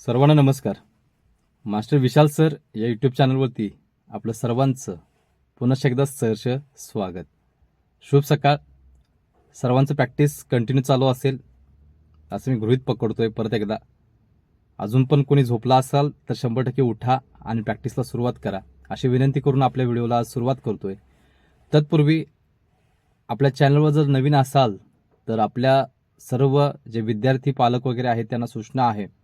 सर्वांना नमस्कार. Master Vishal sir या यूट्यूब चॅनलवरती आपलं सर्वांचं पुन्हा एकदा सहर्ष स्वागत. शुभ सकाळ. सर्वांचं प्रॅक्टिस कंटिन्यू चालू असेल असं मी गृहित पकडतो आहे परत एकदा. अजून पण कोणी झोपला असाल तर शंभर टक्के उठा आणि प्रॅक्टिसला सुरुवात करा. अशी विनंती करून आपल्या व्हिडिओला सुरुवात सुरुवात करतोय. तत्पूर्वी आपल्या चॅनलवर जर नवीन असाल तर आपल्या सर्व जे विद्यार्थी पालक वगैरे आहेत त्यांना सूचना आहे.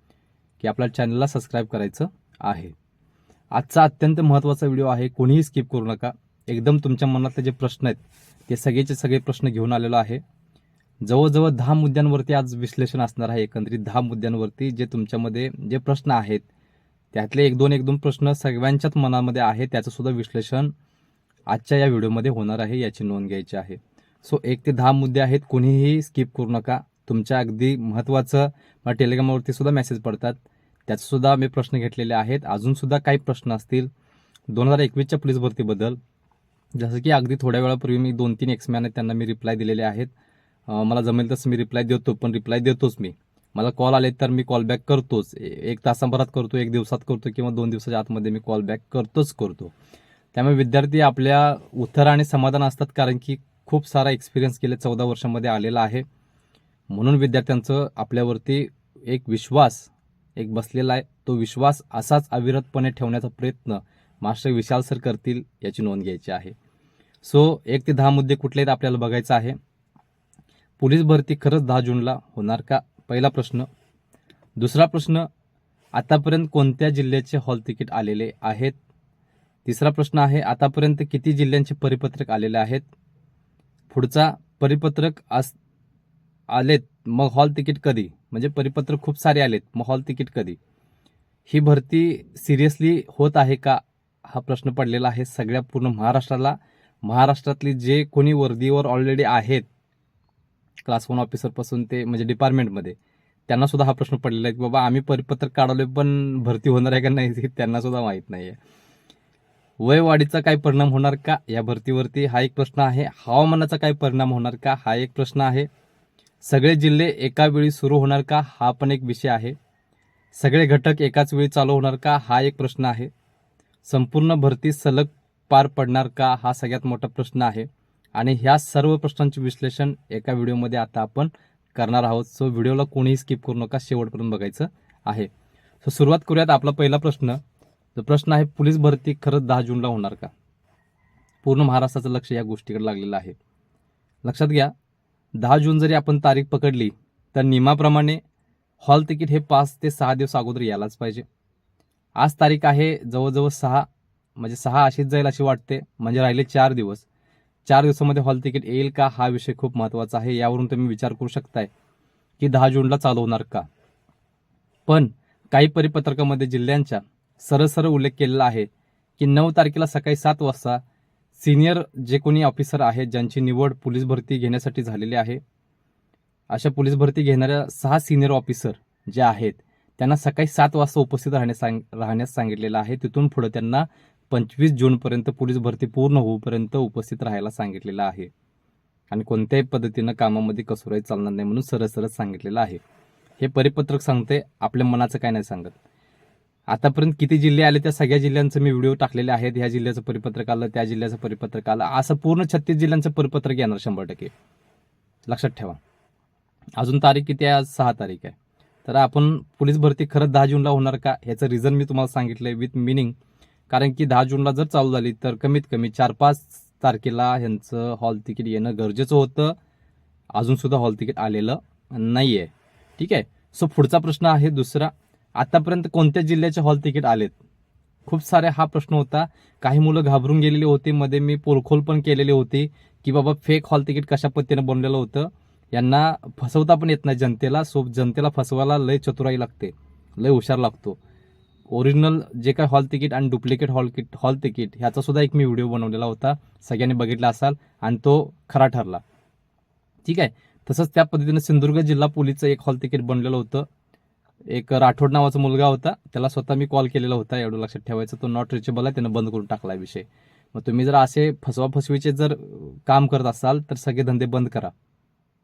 की आपल्या चॅनलला सबस्क्राईब करायचं आहे. आजचा अत्यंत महत्त्वाचा व्हिडिओ आहे कोणीही स्किप करू नका. एकदम तुमच्या मनातले जे प्रश्न आहेत ते सगळेचे सगळे प्रश्न घेऊन आलेलो आहे. जवळजवळ दहा मुद्द्यांवरती आज विश्लेषण असणार आहे एकंदरीत दहा मुद्द्यांवरती जे तुमच्यामध्ये जे प्रश्न आहेत त्यातले एक दोन एक दोन प्रश्न सगळ्यांच्याच मनामध्ये आहे त्याचंसुद्धा विश्लेषण आजच्या या व्हिडिओमध्ये होणार आहे याची नोंद घ्यायची आहे. सो एक ते दहा मुद्दे आहेत कोणीही स्किप करू नका. तुमच्या अगदी महत्त्वाचं मला टेलिग्रामवरती सुद्धा मेसेज पडतात. त्याचे सुद्धा मी प्रश्न घेतलेले आहेत. अजून सुद्धा काही प्रश्न असतील. दोन हजार एकवीसच्या पोलीस भरतीबद्दल. जसं की अगदी थोड्या वेळापूर्वी मी दोन तीन एक्समॅन आहेत त्यांना मी रिप्लाय दिलेले आहेत. मला जमेल तसं मी रिप्लाय देतो पण रिप्लाय देतोच मी. मला कॉल आले तर मी कॉल बॅक करतोच. एक तासाभरात करतो एक दिवसात करतो किंवा दोन दिवसाच्या आतमध्ये मी कॉल बॅक करतोच करतो. त्यामुळे विद्यार्थी आपल्या उत्तर आणि समाधान असतात कारण की खूप सारा एक्सपिरियन्स गेल्या चौदा वर्षामध्ये आलेला आहे. म्हणून विद्यार्थ्यांचं आपल्यावरती एक विश्वास एक बसलेला आहे. तो विश्वास असाच अविरतपणे ठेवण्याचा प्रयत्न मास्टर विशाल सर करतील याची नोंद घ्यायची आहे. सो एक ते दहा मुद्दे कुठले आहेत आपल्याला बघायचं आहे? पोलीस भरती खरंच दहा जूनला होणार का? पहिला प्रश्न. दुसरा प्रश्न आतापर्यंत कोणत्या जिल्ह्याचे हॉल तिकीट आलेले आहेत? तिसरा प्रश्न आहे आतापर्यंत किती जिल्ह्यांचे परिपत्रक आलेले आहेत? पुढचा परिपत्रक आस आलेत. मग हॉल तिकीट कधी? म्हणजे परिपत्र खूप सारे आलेत. मॉल तिकीट कधी? ही भरती सिरियसली होत आहे का? हा प्रश्न पडलेला आहे सगळ्या पूर्ण महाराष्ट्राला. महाराष्ट्रातली जे कोणी वर्दीवर ऑलरेडी आहेत क्लास वन ऑफिसरपासून ते म्हणजे डिपार्टमेंटमध्ये त्यांना सुद्धा हा प्रश्न पडलेला आहे की बाबा आम्ही परिपत्रक काढवले पण भरती होणार आहे का नाही हे त्यांना सुद्धा माहीत नाही आहे वयवाढीचा काय परिणाम होणार का या भरतीवरती? हा एक प्रश्न आहे. हवामानाचा काय परिणाम होणार का? हा एक प्रश्न आहे. सगळे जिल्हे एका वेळी सुरू होणार का हा पण एक विषय आहे. सगळे घटक एकाच वेळी चालू होणार का हा एक प्रश्न आहे. संपूर्ण भरती सलग पार पडणार का हा सगळ्यात मोठा प्रश्न आहे. आणि ह्या सर्व प्रश्नांचे विश्लेषण एका व्हिडिओमध्ये आता आपण करणार आहोत. सो व्हिडिओला कोणीही स्किप करू नका. शेवटपर्यंत बघायचं आहे. सो सुरुवात करूयात आपला पहिला प्रश्न. जो प्रश्न आहे पोलीस भरती खरंच दहा जूनला होणार का? पूर्ण महाराष्ट्राचं लक्ष या गोष्टीकडे लागलेलं आहे. लक्षात घ्या दहा जून जरी आपण तारीख पकडली तर नियमाप्रमाणे हॉल तिकीट हे पाच ते सहा दिवस अगोदर यायलाच पाहिजे. आज तारीख आहे जवळजवळ सहा म्हणजे सहा अशीच जाईल अशी वाटते म्हणजे राहिले चार दिवस. चार दिवसामध्ये हॉल तिकीट येईल का हा विषय खूप महत्त्वाचा आहे यावरून तुम्ही विचार करू शकताय की दहा जूनला चालू होणार का. पण काही परिपत्रकामध्ये जिल्ह्यांच्या सरळ सरळ उल्लेख केलेला आहे की नऊ तारखेला सकाळी सात वाजता सिनियर जे कोणी ऑफिसर आहेत ज्यांची निवड पोलीस भरती घेण्यासाठी झालेली आहे अशा पोलीस भरती घेणाऱ्या सहा सिनियर ऑफिसर जे आहेत त्यांना सकाळी सात वाजता उपस्थित राहण्यास सांग राहण्यास सांगितलेलं आहे. तिथून पुढे त्यांना पंचवीस जूनपर्यंत पोलीस भरती पूर्ण होऊपर्यंत उपस्थित राहायला सांगितलेलं आहे. आणि कोणत्याही पद्धतीनं कामामध्ये कसुराई चालणार नाही म्हणून सरळ सरळ सांगितलेलं आहे. हे परिपत्रक सांगते आपल्या मनाचं काय नाही सांगत. आतापर्यंत किती जिल्हे आले त्या सगळ्या जिल्ह्यांचं मी व्हिडिओ टाकलेले आहेत. ह्या जिल्ह्याचं परिपत्रक आलं त्या जिल्ह्याचं परिपत्रक आलं. असं पूर्ण छत्तीस जिल्ह्यांचं परिपत्रक येणार शंभर टक्के. लक्षात ठेवा. अजून तारीख किती आहे? आज सहा तारीख आहे. तर आपण पोलीस भरती खरंच दहा जूनला होणार का? ह्याचं रिझन मी तुम्हाला सांगितलं आहे विथ मिनिंग कारण की दहा जूनला जर चालू झाली तर कमीत कमी चार पाच तारखेला ह्यांचं हॉल तिकीट येणं गरजेचं होतं. अजूनसुद्धा हॉल तिकीट आलेलं नाही आहे ठीक आहे? सो पुढचा प्रश्न आहे दुसरा. आतापर्यंत कोणत्या जिल्ह्याचे हॉल तिकीट आलेत? खूप सारे हा प्रश्न होता. काही मुलं घाबरून गेलेली होती. मध्ये मी पोलखोल पण केलेली होती की बाबा फेक हॉल तिकीट कशा पद्धतीनं बनलेलं होतं? यांना फसवता पण येत नाही जनतेला. सो जनतेला फसवायला लय चतुराई लागते. लय हुशार लागतो. ओरिजिनल जे काय हॉल तिकीट आणि duplicate hall kit hall ticket ह्याचा सुद्धा एक मी व्हिडिओ बनवलेला होता. सगळ्यांनी बघितला असाल आणि तो खरा ठरला. ठीक आहे. तसंच त्या पद्धतीनं सिंधुदुर्ग जिल्हा पोलीसचं एक हॉल तिकीट बनलेलं होतं. एक राठोड नावाचा मुलगा होता. त्याला स्वतः मी कॉल केलेला होता एवढं लक्षात ठेवायचं. तो नॉट रिचेबल आहे त्यानं बंद करून टाकला विषय. मग तुम्ही जर असे फसवा फसवीचे जर काम करत असाल तर सगळे धंदे बंद करा.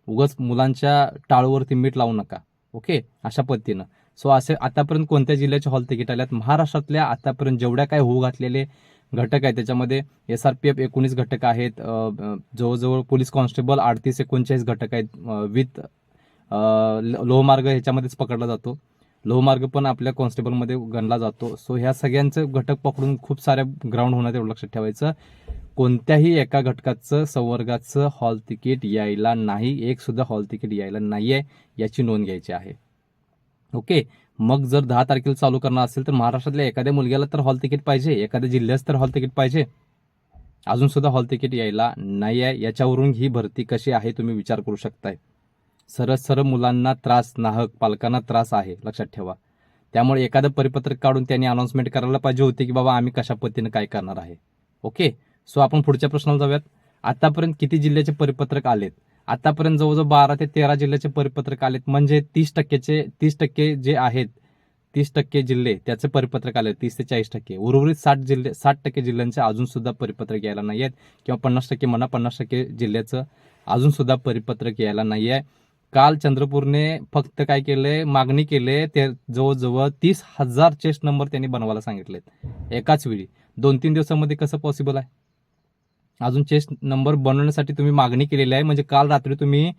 उगाच मुलांच्या टाळूवरती मीठ लावू नका. ओके? अशा पद्धतीनं. सो असे आतापर्यंत कोणत्या जिल्ह्याचे हॉल तिकीट आल्यात? महाराष्ट्रातल्या आतापर्यंत जेवढ्या काय होऊ घातलेले घटक आहेत त्याच्यामध्ये एस आर पी एफ एकोणीस घटक आहेत जवळजवळ पोलीस कॉन्स्टेबल अडतीस एकोणचाळीस घटक आहेत विथ लोहमार्ग ह्याच्यामध्येच पकडला जातो. लोहमार्ग पण आपल्या कॉन्स्टेबलमध्ये गणला जातो. सो ह्या सगळ्यांचं घटक पकडून खूप साऱ्या ग्राउंड होणार तेवढं लक्षात ठेवायचं. कोणत्याही एका घटकाचं संवर्गाचं हॉल तिकीट यायला नाही. एक सुद्धा हॉल तिकीट यायला नाही आहे याची नोंद घ्यायची आहे. ओके मग जर दहा तारखेला चालू करणार असेल तर महाराष्ट्रातल्या एखाद्या मुलग्याला तर हॉल तिकीट पाहिजे एखाद्या जिल्ह्यात तर हॉल तिकीट पाहिजे. अजून सुद्धा हॉल तिकीट यायला नाही आहे याच्यावरून ही भरती कशी आहे तुम्ही विचार करू शकताय. सरळ सरळ मुलांना त्रास नाहक पालकांना त्रास आहे लक्षात ठेवा. त्यामुळे एखादं परिपत्रक काढून त्यांनी अनाऊन्समेंट करायला पाहिजे होती की बाबा आम्ही कशा पद्धतीनं काय करणार आहे. ओके? सो आपण पुढच्या प्रश्नाला जाऊयात. आतापर्यंत किती जिल्ह्याचे परिपत्रक आलेत? आतापर्यंत जवळजवळ बारा ते तेरा जिल्ह्याचे परिपत्रक आलेत. म्हणजे तीस टक्क्याचे तीस टक्के जे आहेत तीस टक्के जिल्हे त्याचे परिपत्रक आले तीस ते चाळीस टक्के. उर्वरित साठ जिल्हे साठ टक्के जिल्ह्यांचे अजून सुद्धा परिपत्रक यायला नाही आहेत किंवा पन्नास टक्के म्हणा पन्नास टक्के जिल्ह्याचं अजून सुद्धा परिपत्रक यायला नाही आहे काल चंद्रपूरने फक्त काय केले मागणी केले ते जवळजवळ तीस हजार चेस्ट नंबर त्यांनी बनवायला सांगितलेत. एकाच वेळी. दोन तीन दिवसामध्ये कसं पॉसिबल आहे? अजून चेस्ट नंबर बनवण्यासाठी तुम्ही मागणी केलेली आहे. म्हणजे काल रात्री तुम्ही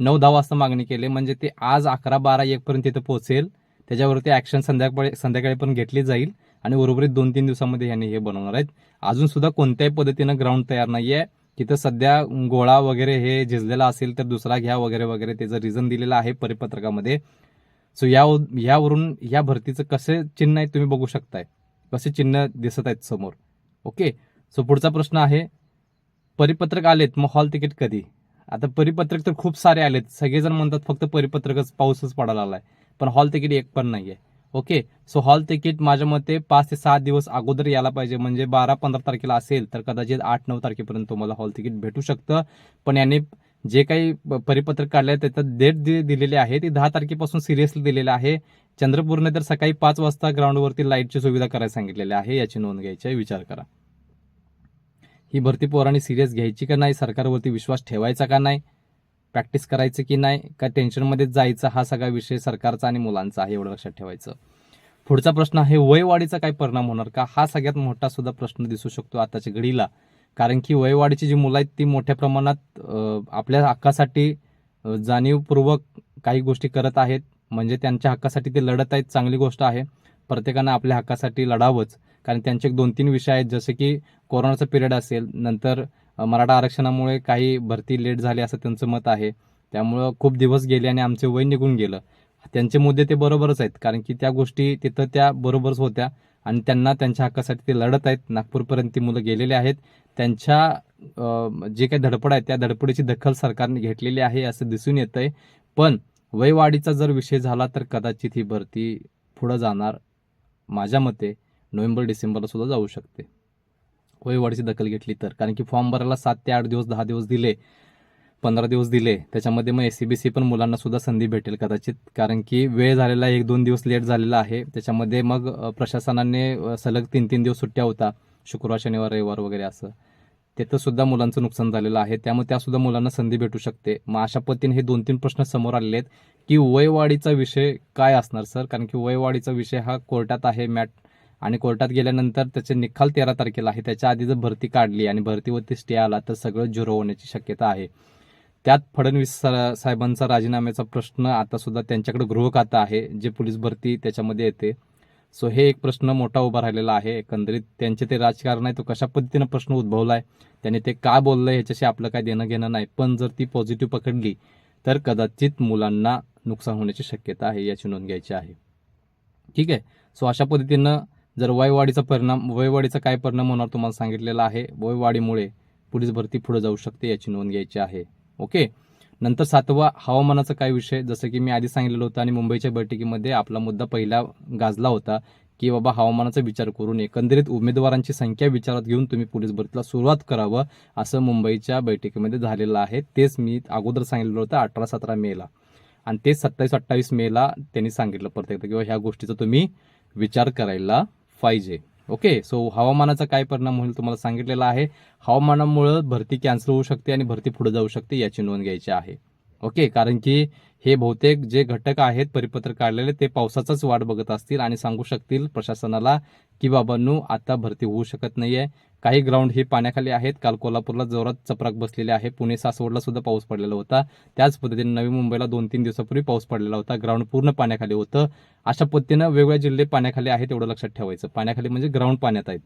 नऊ दहा वाजता मागणी केली. म्हणजे ते आज अकरा बारा एकपर्यंत तिथं पोहोचेल. त्याच्यावरती ॲक्शन संध्याकाळी संध्याकाळी पण घेतली जाईल. आणि उर्वरित दोन तीन दिवसामध्ये यांनी हे बनवणार आहेत. अजून सुद्धा कोणत्याही पद्धतीनं ग्राउंड तयार नाही आहे तिथं सध्या गोळा वगैरे हे झिजलेला असेल तर दुसरा घ्या वगैरे वगैरे त्याचं रिझन दिलेलं आहे परिपत्रकामध्ये. सो या यावरून या भरतीचं कसे चिन्ह आहे तुम्ही बघू शकताय. कसे चिन्ह दिसत आहेत समोर. ओके सो पुढचा प्रश्न आहे परिपत्रक आलेत मग हॉल तिकीट कधी? आता परिपत्रक तर खूप सारे आलेत. सगळेजण म्हणतात फक्त परिपत्रकच पाऊसच पडायला आलाय. पण हॉल तिकीट एक पण नाही आहे ओके. सो हॉल तिकीट माझ्या मते पाच ते सात दिवस अगोदर यायला पाहिजे. म्हणजे बारा पंधरा तारखेला असेल तर कदाचित आठ नऊ तारखेपर्यंत तुम्हाला हॉल तिकीट भेटू शकतं. पण याने जे काही प- परिपत्रक काढले आहे त्याचं डेट दि- दिलेली आहे ती दहा तारखेपासून सिरियसली दिलेलं आहे. चंद्रपूरने तर सकाळी पाच वाजता ग्राउंडवरती लाईटची सुविधा करायला सांगितलेली आहे. याची नोंद घ्यायची आहे. विचार करा. ही भरती पोरांनी सिरियस घ्यायची का नाही? सरकारवरती विश्वास ठेवायचा का नाही? प्रॅक्टिस करायचं की नाही का टेन्शनमध्येच जायचं हा सगळा विषय सरकारचा आणि मुलांचा आहे एवढं लक्षात ठेवायचं. पुढचा प्रश्न आहे वयवाढीचा काय परिणाम होणार का? हा सगळ्यात मोठा सुद्धा प्रश्न दिसू शकतो आताच्या घडीला. कारण की वयवाढीची जी मुलं आहेत ती मोठ्या प्रमाणात आपल्या हक्कासाठी जाणीवपूर्वक काही गोष्टी करत आहेत. म्हणजे त्यांच्या हक्कासाठी ते लढत आहेत चांगली गोष्ट आहे. प्रत्येकानं आपल्या हक्कासाठी लढावंच. कारण त्यांचे एक दोन तीन विषय आहेत जसे की कोरोनाचा पिरियड असेल नंतर मराठा आरक्षणामुळे काही भरती लेट झाली असं त्यांचं मत आहे. त्यामुळं खूप दिवस गेले आणि आमचे वय निघून गेलं. त्यांचे मुद्दे ते बरोबरच आहेत कारण की त्या गोष्टी तिथं त्या बरोबरच होत्या आणि त्यांना त्यांच्या हक्कासाठी ते लढत आहेत. नागपूरपर्यंत ती मुलं गेलेले आहेत. त्यांच्या जे काही धडपड आहे त्या धडपडीची दखल सरकारने घेतलेली आहे असं दिसून येतंय. पण वयवाढीचा जर विषय झाला तर कदाचित ही भरती पुढं जाणार. माझ्या मते नोव्हेंबर डिसेंबरला सुद्धा जाऊ शकते. वयवाढीची दखल घेतली तर. कारण की फॉर्म भरायला सात ते आठ दिवस दहा दिवस दिले पंधरा दिवस दिले. त्याच्यामध्ये मग एस सी बी सी पण मुलांना सुद्धा संधी भेटेल कदाचित. कारण की वेळ झालेला एक दोन दिवस लेट झालेला आहे. त्याच्यामध्ये मग प्रशासनाने सलग तीन तीन दिवस सुट्ट्या होता. शुक्रवार शनिवार रविवार वगैरे असं. तिथं सुद्धा मुलांचं नुकसान झालेलं आहे. त्यामुळे त्यासुद्धा मुलांना संधी भेटू शकते. मग अशा पद्धतीने हे दोन तीन प्रश्न समोर आलेले आहेत. की वयवाढीचा विषय काय असणार सर? कारण की वयवाढीचा विषय हा कोर्टात आहे मॅट आणि कोर्टात गेल्यानंतर त्याचे निकाल तेरा तारखेला आहे. त्याच्या आधी जर भरती काढली आणि भरतीवरती स्टे आला तर सगळं झिरो होण्याची शक्यता आहे. त्यात फडणवीस सा- साहेबांचा राजीनाम्याचा प्रश्न आता सुद्धा त्यांच्याकडे गृहखातं आहे. जे पोलीस भरती त्याच्यामध्ये येते. सो हे एक प्रश्न मोठा उभा राहिलेला आहे. एकंदरीत त्यांचे ते राजकारण आहे. तो कशा पद्धतीनं प्रश्न उद्भवलाय? त्याने ते का बोललंय? ह्याच्याशी आपलं काय देणं घेणं नाही. पण जर ती पॉझिटिव्ह पकडली तर कदाचित मुलांना नुकसान होण्याची शक्यता आहे याची नोंद घ्यायची आहे. ठीक आहे. सो अशा पद्धतीनं जर वयवाढीचा परिणाम वयवाढीचा काय परिणाम होणार तुम्हाला सांगितलेला आहे वयवाढीमुळे पोलीस भरती पुढे जाऊ शकते याची नोंद घ्यायची आहे. ओके नंतर सातवा हवामानाचा काय विषय? जसं की मी आधी सांगितलेलं होतं आणि मुंबईच्या बैठकीमध्ये आपला मुद्दा पहिला गाजला होता की बाबा हवामानाचा विचार करून एकंदरीत उमेदवारांची संख्या विचारात घेऊन तुम्ही पोलीस भरतीला सुरुवात करावं असं मुंबईच्या बैठकीमध्ये झालेलं आहे. तेच मी अगोदर सांगितलेलं होतं अठरा सतरा मेला आणि तेच सत्तावीस अठ्ठावीस मेला त्यांनी सांगितलं प्रत्येक किंवा ह्या गोष्टीचा तुम्ही विचार करायला पाहिजे ओके सो हवामानाचा काय परिणाम होईल तुम्हाला सांगितलेला आहे. हवामानामुळं भरती कॅन्सल होऊ शकते आणि भरती पुढे जाऊ शकते याची नोंद घ्यायची आहे. ओके कारण की हे बहुतेक जे घटक आहेत परिपत्रक काढलेले ते पावसाचाच वाट बघत असतील आणि सांगू शकतील प्रशासनाला की बाबांनो आता भरती होऊ शकत नाहीये. काही ग्राउंड हे पाण्याखाली आहेत. काल कोल्हापूरला जोरात चपराक बसलेले आहे. पुणे सासवडला सुद्धा पाऊस पडलेला होता. त्याच पद्धतीने नवी मुंबईला दोन तीन दिवसापूर्वी पाऊस पडलेला होता. ग्राउंड पूर्ण पाण्याखाली होतं. अशा पद्धतीनं वेगवेगळे जिल्हे पाण्याखाली आहेत एवढं लक्षात ठेवायचं. पाण्याखाली म्हणजे ग्राउंड पाण्यात आहेत.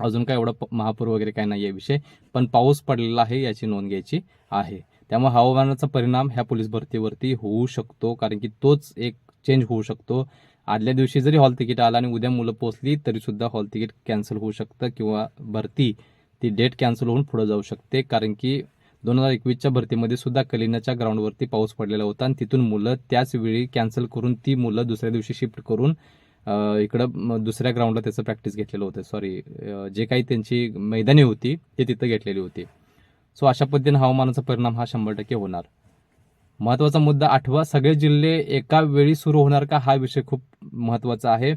अजून काय एवढं प- महापूर वगैरे काय नाही आहे विषय. पण पाऊस पडलेला आहे याची नोंद घ्यायची आहे. त्यामुळे हवामानाचा परिणाम ह्या पोलीस भरतीवरती होऊ शकतो. कारण की तोच एक चेंज होऊ शकतो. आदल्या दिवशी जरी हॉल तिकीट आला आणि उद्या मुलं पोचली तरी सुद्धा हॉल तिकीट कॅन्सल होऊ शकतं किंवा भरती ती डेट कॅन्सल होऊन पुढे जाऊ शकते. कारण की दोन हजार एकवीसच्या भरतीमध्ये सुद्धा कलिनाच्या ग्राउंडवरती पाऊस पडलेला होता आणि तिथून मुलं त्याच वेळी कॅन्सल करून ती मुलं दुसऱ्या दिवशी शिफ्ट करून इकडं दुसऱ्या ग्राउंडला त्याचं प्रॅक्टिस घेतलेलं होतं. सॉरी जे काही त्यांची मैदानी होती ते तिथं घेतलेली होती. सो अशा पद्धतीने हवामानाचा परिणाम हा शंभर टक्के होणार. महत्त्वाचा मुद्दा आठवा सगळे जिल्हे एका वेळी सुरू होणार का? हा विषय खूप महत्त्वाचा आहे.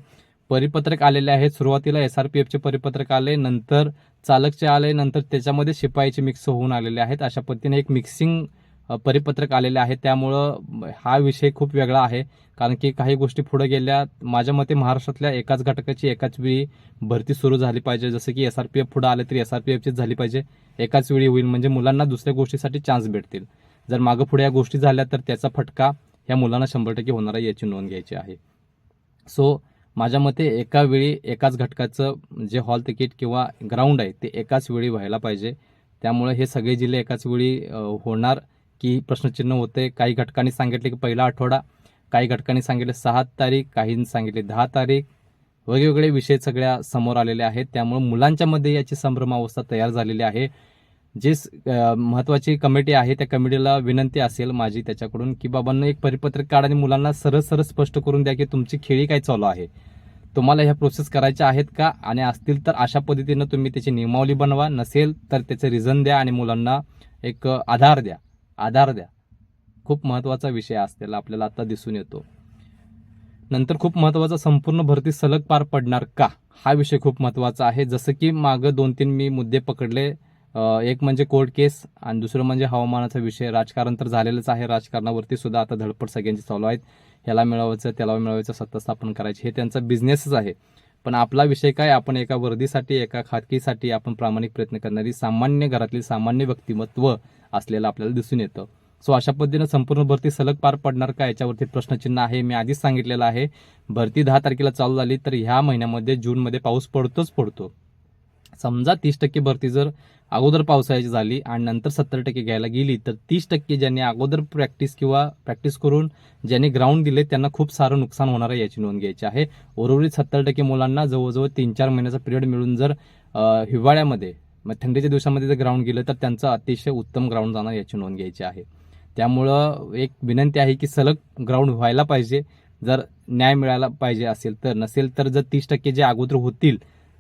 परिपत्रक आलेले आहेत. सुरुवातीला एस आर पी एफचे परिपत्रक आले नंतर चालकचे आले नंतर त्याच्यामध्ये शिपाईचे मिक्स होऊन आलेले आहेत. अशा पद्धतीने एक मिक्सिंग परिपत्रक आलेले आहे. त्यामुळं हा विषय खूप वेगळा आहे. कारण की काही गोष्टी पुढे गेल्या माझ्या मते महाराष्ट्रातल्या एकाच घटकाची एकाच वेळी भरती सुरू झाली पाहिजे. जसं की एस आर पी एफ पुढे आले तरी एस आर पी एफचीच झाली पाहिजे. एकाच वेळी होईल. म्हणजे मुलांना दुसऱ्या गोष्टीसाठी चान्स भेटतील. जर मागं पुढे या गोष्टी झाल्या तर त्याचा फटका या मुलांना शंभर टक्के होणार आहे याची नोंद घ्यायची आहे. सो माझ्या मते एका वेळी एकाच घटकाचं जे हॉल तिकीट किंवा ग्राउंड आहे ते एकाच वेळी व्हायला पाहिजे. त्यामुळे हे सगळे जिल्हे एकाच वेळी होणार की प्रश्नचिन्ह होते. काही घटकांनी सांगितले की पहिला आठवडा काही घटकांनी सांगितले सहा तारीख काहींनी सांगितले दहा तारीख. वेगवेगळे विषय सगळ्या समोर आलेले आहेत. त्यामुळे मुलांच्यामध्ये याची संभ्रमावस्था तयार झालेली आहे. जे स- महत्वाची कमिटी आहे त्या कमिटीला विनंती असेल माझी त्याच्याकडून की बाबांना एक परिपत्रक काढ आणि मुलांना सरळ सरळ स्पष्ट करून द्या की तुमची खेळी काय चालू आहे. तुम्हाला ह्या प्रोसेस करायच्या आहेत का? आणि असतील तर अशा पद्धतीनं तुम्ही त्याची नियमावली बनवा. नसेल तर त्याचं रिझन द्या आणि मुलांना एक आधार द्या. आधार द्या. खूप महत्त्वाचा विषय असलेला आपल्याला आता दिसून येतो. नंतर खूप महत्त्वाचा संपूर्ण भरती सलग पार पडणार का? हा विषय खूप महत्त्वाचा आहे. जसं की मागं दोन तीन मी मुद्दे पकडले. एक म्हणजे कोर्ट केस आणि दुसरं म्हणजे हवामानाचा विषय. राजकारण तर झालेलंच आहे. राजकारणावरती सुद्धा आता धडपड सगळ्यांची चालू आहेत. ह्याला मिळवायचं त्याला मिळवायचं सत्ता स्थापन करायची. हे त्यांचा बिझनेसच आहे. पण आपला विषय काय? आपण एका वर्दीसाठी एका खाजगीसाठी आपण प्रामाणिक प्रयत्न करणारी सामान्य घरातली सामान्य व्यक्तिमत्व असलेलं आपल्याला दिसून येतं. सो अशा पद्धतीनं संपूर्ण भरती सलग पार पडणार का? याच्यावरती प्रश्नचिन्ह आहे. मी आधीच सांगितलेलं आहे. भरती दहा तारखेला चालू झाली तर ह्या महिन्यामध्ये जूनमध्ये पाऊस पडतोच पडतो. समजा तीस टक्के भरती जर अगोदर पावसाळ्याची झाली आणि नंतर सत्तर टक्के घ्यायला गेली तर तीस टक्के ज्यांनी अगोदर प्रॅक्टिस किंवा प्रॅक्टिस करून ज्यांनी ग्राउंड दिले त्यांना खूप सारं नुकसान होणार आहे याची नोंद घ्यायची आहे. उर्वरित सत्तर टक्के मुलांना जवळजवळ तीन चार महिन्याचा पिरियड मिळून जर हिवाळ्यामध्ये मग थंडीच्या दिवसामध्ये जर ग्राउंड गेलं तर त्यांचं अतिशय उत्तम ग्राउंड जाणार याची नोंद घ्यायची आहे. त्यामुळं एक विनंती आहे की सलग ग्राउंड व्हायला पाहिजे. जर न्याय मिळायला पाहिजे असेल तर नसेल तर जर तीस टक्के जे अगोदर होतील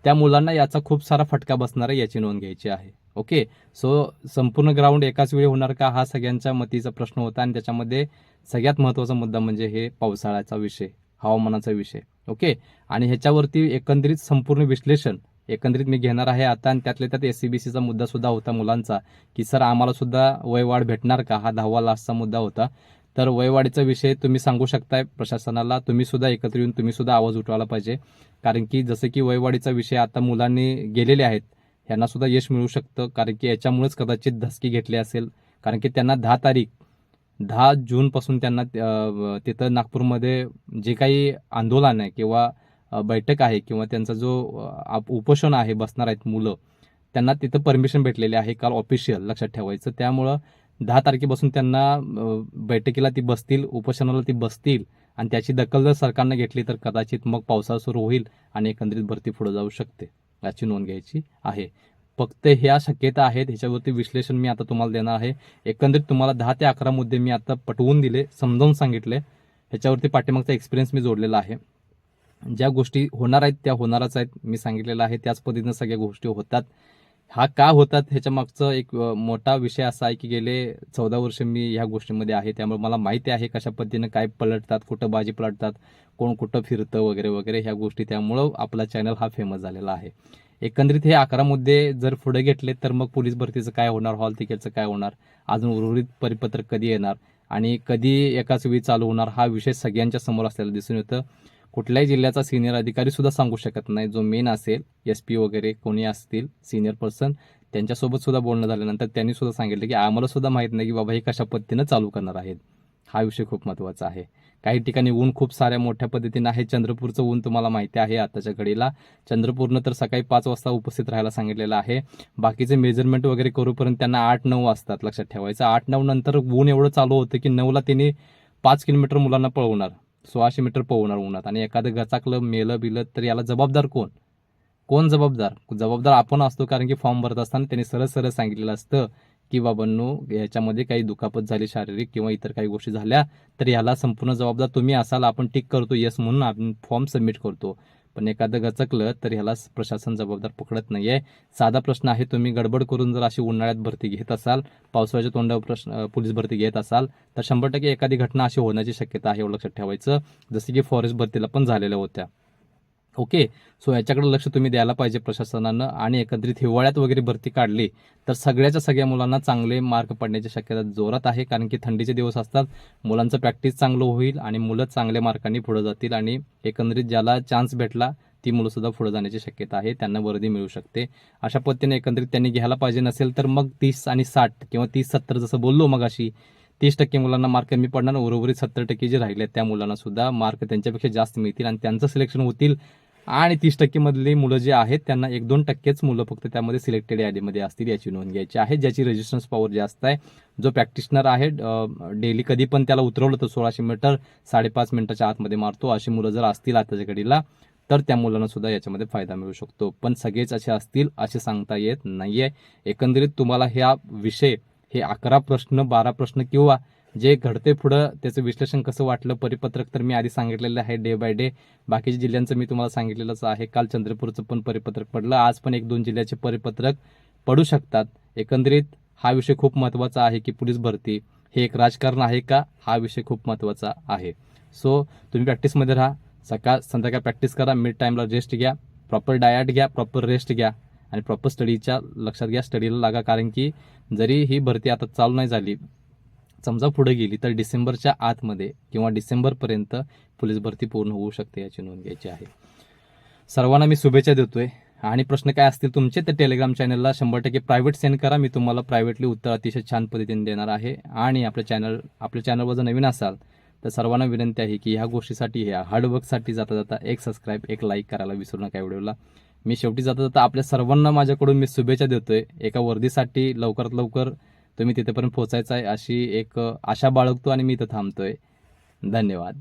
त्या मुलांना याचा खूप सारा फटका बसणार आहे याची नोंद घ्यायची आहे. ओके सो संपूर्ण ग्राउंड एकाच वेळी होणार का? हा सगळ्यांच्या मतीचा प्रश्न होता आणि त्याच्यामध्ये सगळ्यात महत्त्वाचा मुद्दा म्हणजे हे पावसाळ्याचा विषय हवामानाचा विषय. ओके आणि ह्याच्यावरती एकंदरीत संपूर्ण विश्लेषण एकंदरीत मी घेणार आहे आता आणि त्यातल्या त्यात एस सी बी सीचा मुद्दा सुद्धा होता मुलांचा की सर आम्हाला सुद्धा वयवाढ भेटणार का? हा दहावा लास्टचा मुद्दा होता. तर वयवाढीचा विषय तुम्ही सांगू शकताय प्रशासनाला. तुम्ही सुद्धा एकत्र येऊन तुम्ही सुद्धा आवाज उठवायला पाहिजे. कारण की जसं की वयवाढीचा विषय आता मुलांनी गेलेले आहेत यांना सुद्धा यश मिळू शकतं. कारण की याच्यामुळेच कदाचित धसकी घेतली असेल. कारण की त्यांना दहा तारीख दहा जूनपासून त्यांना तिथं नागपूरमध्ये जे काही आंदोलन आहे किंवा बैठक आहे किंवा त्यांचा जो आप- उपोषण आहे बसणार आहेत मुलं त्यांना तिथं परमिशन भेटलेली आहे. काल ऑफिशियल लक्षात ठेवायचं. त्यामुळं दहा तारखेपासून त्यांना बैठकीला ती बसतील उपोषणाला ती बसतील आणि त्याची दखल जर सरकारनं घेतली तर कदाचित मग पावसाळा सुरू होईल आणि एकंदरीत भरती पुढे जाऊ शकते याची नोंद घ्यायची आहे. फक्त ह्या शक्यता आहेत ह्याच्यावरती विश्लेषण मी आता तुम्हाला देणार आहे. एकंदरीत तुम्हाला दहा ते अकरा मुद्दे मी आता पटवून दिले समजावून सांगितले. ह्याच्यावरती पाठीमागचा एक्सपिरियन्स मी जोडलेला आहे. ज्या गोष्टी होणार आहेत त्या होणारच आहेत मी सांगितलेलं आहे. त्याच पद्धतीनं सगळ्या गोष्टी होतात. हा का होतात ह्याच्या मागचं एक मोठा विषय असा आहे की गेले चौदा वर्ष मी ह्या गोष्टीमध्ये आहे. त्यामुळे मला माहिती आहे कशा पद्धतीनं काय पलटतात कुठं बाजी पलटतात कोण कुठं फिरतं वगैरे वगैरे ह्या गोष्टी. त्यामुळं आपला चॅनल हा फेमस झालेला आहे. एकंदरीत हे अकरा मुद्दे जर पुढे घेतले तर मग पोलीस भरतीचं काय होणार हॉल तिकीटचं काय होणार अजून उर्वरित परिपत्रक कधी येणार आणि कधी एकाच वेळी चालू होणार हा विषय सगळ्यांच्या समोर असलेला दिसून येतं. कुठल्याही जिल्ह्याचा सिनियर अधिकारी सुद्धा सांगू शकत नाही. जो मेन असेल एस पी वगैरे कोणी असतील सिनियर पर्सन त्यांच्यासोबत सुद्धा बोलणं झाल्यानंतर त्यांनी सुद्धा सांगितलं की आम्हाला सुद्धा माहीत नाही की बाबा हे कशा पद्धतीनं चालू करणार आहेत. हा विषय खूप महत्त्वाचा आहे. काही ठिकाणी ऊन खूप साऱ्या मोठ्या पद्धतीनं आहे. चंद्रपूरचं ऊन तुम्हाला माहिती आहे आताच्या घडीला. चंद्रपूरनं तर सकाळी पाच वाजता उपस्थित राहायला सांगितलेलं आहे. बाकीचे मेजरमेंट वगैरे करूपर्यंत त्यांना आठ नऊ वाजतात लक्षात ठेवायचं. आठ नऊ नंतर ऊन एवढं चालू होतं की नऊला त्यांनी पाच किलोमीटर मुलांना पळवणार. सोळाशे मीटर पोहणार उन्हात. आणि एखादं गचाकलं मेलं बिलं तर याला जबाबदार कोण? कोण जबाबदार? जबाबदार आपण असतो कारण की फॉर्म भरत असताना त्यांनी सरळ सरळ सांगितलेलं असतं की बाबांनो याच्यामध्ये काही दुखापत झाली शारीरिक किंवा इतर काही गोष्टी झाल्या तर याला संपूर्ण जबाबदार तुम्ही असाल आपण टिक करतो येस म्हणून आपण फॉर्म सबमिट करतो. पण एखादं गचकलं तर ह्याला प्रशासन जबाबदार पकडत नाहीये. साधा प्रश्न आहे तुम्ही गडबड करून जर अशी उन्हाळ्यात भरती घेत असाल पावसाळ्याच्या तोंडावर प्रश्न पोलीस भरती घेत असाल तर शंभर टक्के एखादी घटना अशी होण्याची शक्यता आहे एवढं लक्षात ठेवायचं. जसं की फॉरेस्ट भरतीला पण झालेल्या होत्या. ओके. सो याच्याकडे लक्ष तुम्ही द्यायला पाहिजे प्रशासनानं आणि एकत्रित हिवाळ्यात वगैरे भरती काढली तर सगळ्याच्या सगळ्या मुलांना चांगले मार्क पडण्याची शक्यता जोरात आहे कारण की थंडीचे दिवस असतात. मुलांचं प्रॅक्टिस चांगलं होईल आणि मुलं चांगल्या मार्कांनी पुढे जातील आणि एकंदरीत ज्याला चान्स भेटला ती मुलं सुद्धा पुढे जाण्याची शक्यता आहे. त्यांना वर्दी मिळू शकते. अशा पद्धतीने एकंदरीत त्यांनी घ्यायला पाहिजे नसेल तर मग तीस आणि साठ किंवा तीस सत्तर जसं बोललो मग अशी तीस टक्के मुलांना मार्क कमी पडणार उर्वरित सत्तर टक्के जे राहिले आहेत, त्या मुलांना सुद्धा मार्क त्यांच्यापेक्षा जास्त मिळतील आणि त्यांचं सिलेक्शन होतील. आणि तीस टक्के मधली मुलं जे आहेत त्यांना एक दोन टक्केच मुलं फक्त त्यामध्ये सिलेक्टेड यादीमध्ये असतील याची नोंद घ्यायची आहे. ज्याची रेजिस्टन्स पॉवर जास्त आहे जो प्रॅक्टिशनर आहे डेली कधी पण त्याला उतरवलं तर सोळाशे मीटर साडेपाच मिनिटाच्या आतमध्ये मारतो. अशी मुलं जर असतील आताच्या घडीला तर त्या मुलांना सुद्धा याच्यामध्ये फायदा मिळू शकतो. पण सगळेच असे असतील असे सांगता येत नाहीये. एकंदरीत तुम्हाला ह्या विषय हे अकरा प्रश्न बारा प्रश्न किंवा जे घडते पुढं त्याचं विश्लेषण कसं वाटलं परिपत्रक तर मी आधी सांगितलेलं आहे डे बाय डे बाकीच्या जिल्ह्यांचं मी तुम्हाला सांगितलेलंच आहे. काल चंद्रपूरचं पण परिपत्रक पडलं. आज पण एक दोन जिल्ह्याचे परिपत्रक पडू शकतात. एकंदरीत हा विषय खूप महत्त्वाचा आहे की पोलीस भरती हे एक राजकारण आहे का? हा विषय खूप महत्त्वाचा आहे. सो तुम्ही प्रॅक्टिसमध्ये राहा. सकाळ संध्याकाळ प्रॅक्टिस करा. मिड टाईमला रेस्ट घ्या. प्रॉपर डायट घ्या. प्रॉपर रेस्ट घ्या. आणि प्रॉपर स्टडीच्या लक्षात घ्या. स्टडीला लागा. कारण की जरी ही भरती आता चालू नाही झाली समजा पुढे गेली तर डिसेंबरच्या आतमध्ये किंवा डिसेंबरपर्यंत पोलीस भरती पूर्ण होऊ शकते याची नोंद घ्यायची आहे. सर्वांना मी शुभेच्छा देतोय. आणि प्रश्न काय असतील तुमचे तर टेलिग्राम चॅनलला शंभर टक्के प्रायव्हेट सेंड करा. मी तुम्हाला प्रायव्हेटली उत्तर अतिशय छान पद्धतीने देणार आहे. आणि आपल्या चॅनल आपल्या चॅनलवर जर नवीन असाल तर सर्वांना विनंती आहे की ह्या गोष्टीसाठी ह्या हार्डवर्कसाठी जाता जाता एक सबस्क्राईब एक लाईक करायला विसरू नका व्हिडिओला मी शेवटी जाता जाता आपल्या सर्वांना माझ्याकडून मी शुभेच्छा देतोय. एका वर्दीसाठी लवकरात लवकर तुम्ही तिथेपर्यंत पोहोचायचं आहे अशी एक आशा बाळगतो आणि मी इथं थांबतोय. धन्यवाद.